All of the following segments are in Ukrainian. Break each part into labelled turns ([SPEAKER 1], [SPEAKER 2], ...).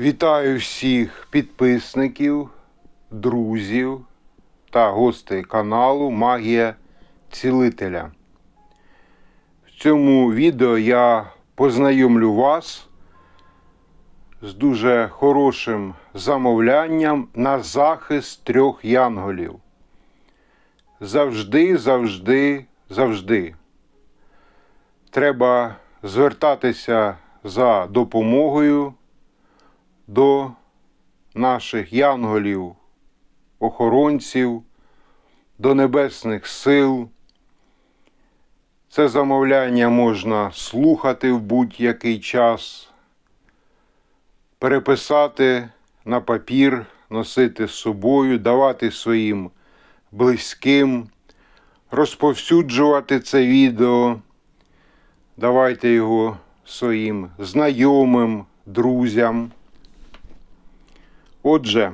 [SPEAKER 1] Вітаю всіх підписників, друзів та гостей каналу Магія Цілителя. В цьому відео я познайомлю вас з дуже хорошим замовлянням на захист трьох янголів. Завжди, завжди, завжди. Треба звертатися за допомогою до наших янголів, охоронців, до небесних сил. Це замовляння можна слухати в будь-який час, переписати на папір, носити з собою, давати своїм близьким, розповсюджувати це відео. Давайте його своїм знайомим, друзям. Отже,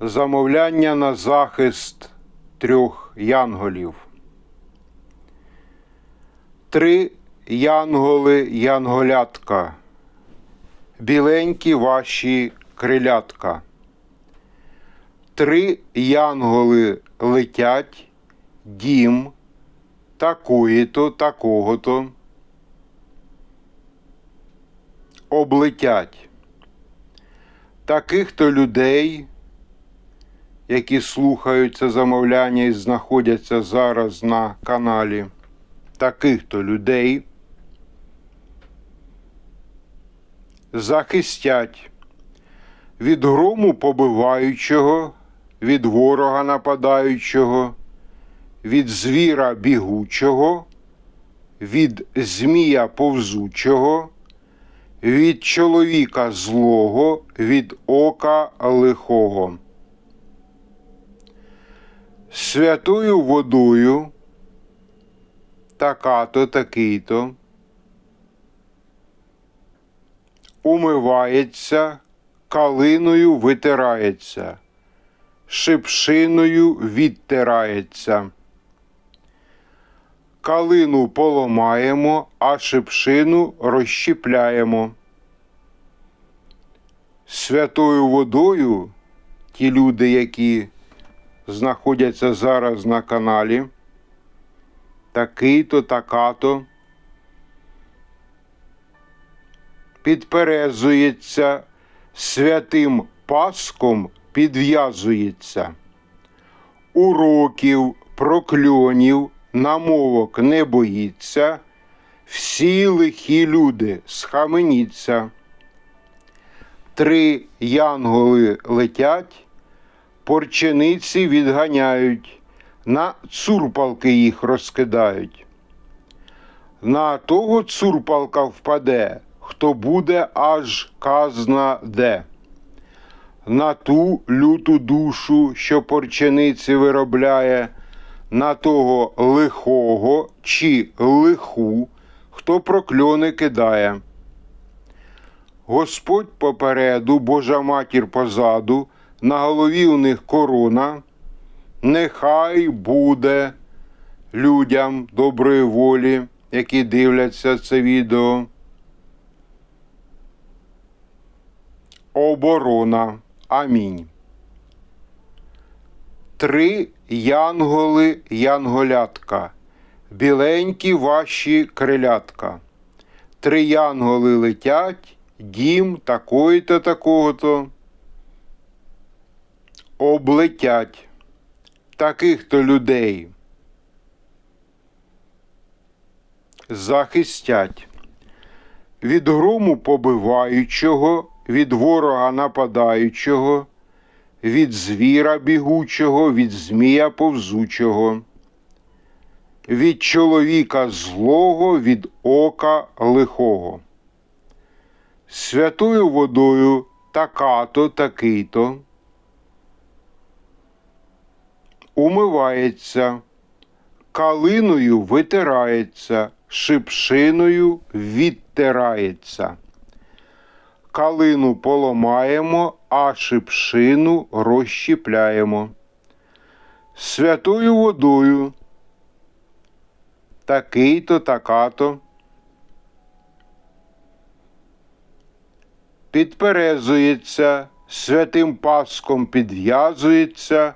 [SPEAKER 1] замовляння на захист трьох янголів. Три янголи янголятка, біленькі ваші крилятка. Три янголи летять, дім такої-то, такого-то. Облетять таких то людей, які слухають це замовляння і знаходяться зараз на каналі, таких то людей захистять від грому побиваючого, від ворога нападаючого, від звіра бігучого, від змія повзучого від чоловіка злого, від ока лихого. Святою водою така-то такий-то умивається, калиною витирається, шипшиною відтирається. Калину поламаємо, а шипшину розщіпляємо. Святою водою ті люди, які знаходяться зараз на каналі, такий-то, така-то, підперезується святим паском підв'язується. Уроків, прокльонів, намовок не боїться, всі лихі люди схаменіться. Три янголи летять, порчениці відганяють, на цурпалки їх розкидають. На того цурпалка впаде, хто буде аж казна де. На ту люту душу, що порчениці виробляє на того лихого чи лиху, хто прокльони кидає. Господь попереду, Божа матір позаду, на голові у них корона, нехай буде людям доброї волі, які дивляться це відео. Оборона. Амінь. Три янголи янголятка, біленькі ваші крилятка. Три янголи летять, дім такої-то, такого-то. Облетять таких-то людей. Захистять від грому побиваючого, від ворога нападаючого від звіра бігучого, від змія повзучого, від чоловіка злого, від ока лихого. Святою водою така-то, такий-то, умивається, калиною витирається, шипшиною відтирається калину поламаємо, а шипшину розщіпляємо. Святою водою такий-то, така-то. підперезується, святим паском підв'язується,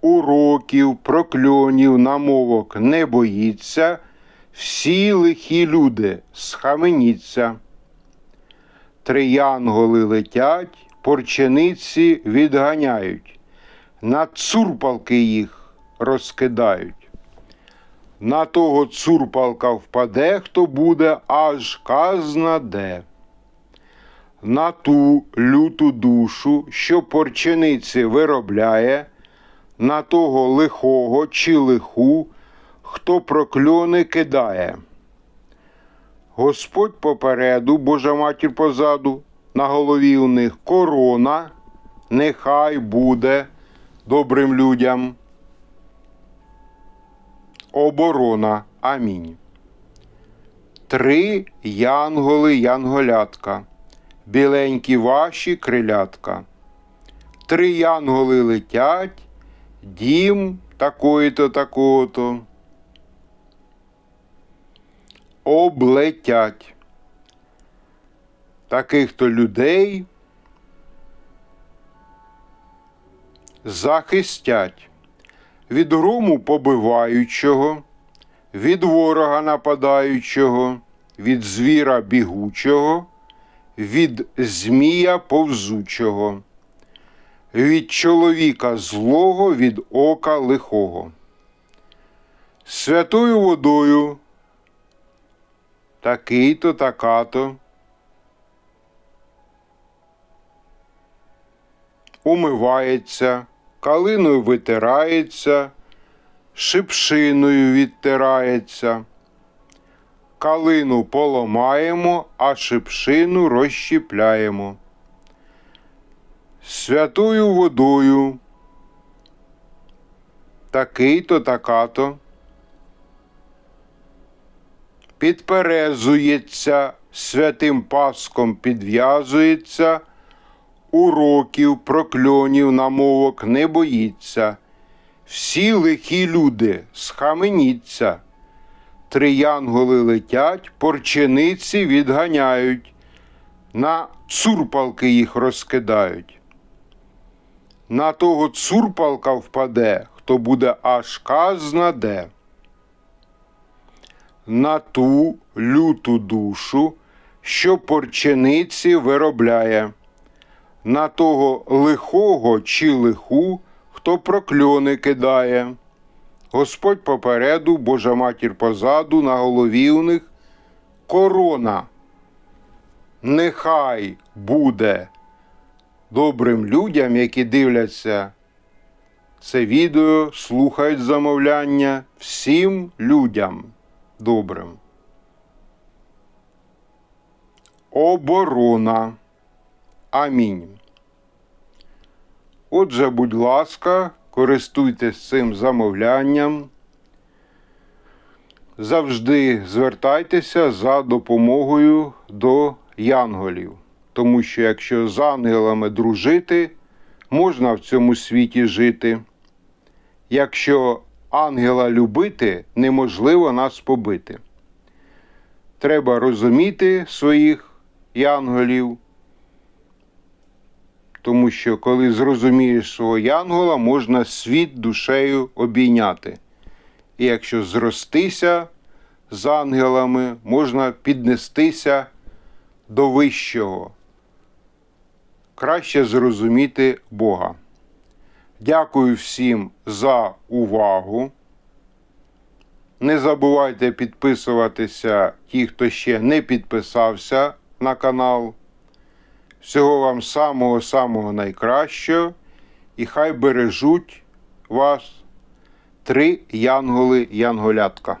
[SPEAKER 1] уроків, прокльонів, намовок не боїться, всі лихі люди схаменіться. Три янголи летять, порчениці відганяють, на цурпалки їх розкидають. На того цурпалка впаде, хто буде, аж казна де. На ту люту душу, що порчениці виробляє, на того лихого чи лиху, хто прокльони кидає. Господь попереду, Божа матір позаду, на голові у них корона, нехай буде добрим людям. Оборона. Амінь. Три янголи янголятка, біленькі ваші крилятка. Три янголи летять, дім такої-то, такого-то. Облетять. Таких-то людей захистять від грому побиваючого, від ворога нападаючого, від звіра бігучого, від змія повзучого, від чоловіка злого, від ока лихого. Святою водою такий-то, така-то. Умивається, калиною витирається, шипшиною відтирається. Калину поламаємо, а шипшину розщіпляємо. Святою водою такий-то, така-то. Підперезується, святим паском підв'язується уроків, прокльонів, намовок не боїться. Всі лихі люди, схаменіться. Три янголи летять, порчениці відганяють, на цурпалки їх розкидають. На того цурпалка впаде, хто буде аж казна де. На ту люту душу, що порчениці виробляє на того лихого чи лиху, хто прокльони кидає. Господь попереду, Божа матір позаду, на голові у них корона. Нехай буде добрим людям, які дивляться це відео, слухають замовляння всім людям добрим. Оборона. Амінь. Отже, будь ласка, користуйтесь цим замовлянням. Завжди звертайтеся за допомогою до янголів. Тому що якщо з ангелами дружити, можна в цьому світі жити. Якщо ангела любити, неможливо нас побити. Треба розуміти своїх янголів. Тому що коли зрозумієш свого янгола, можна світ душею обійняти. І якщо зростися з ангелами, можна піднестися до вищого. Краще зрозуміти Бога. Дякую всім за увагу. Не забувайте підписуватися ті, хто ще не підписався на канал. Всього вам самого-самого найкращого, і хай бережуть вас три янголи янголятка.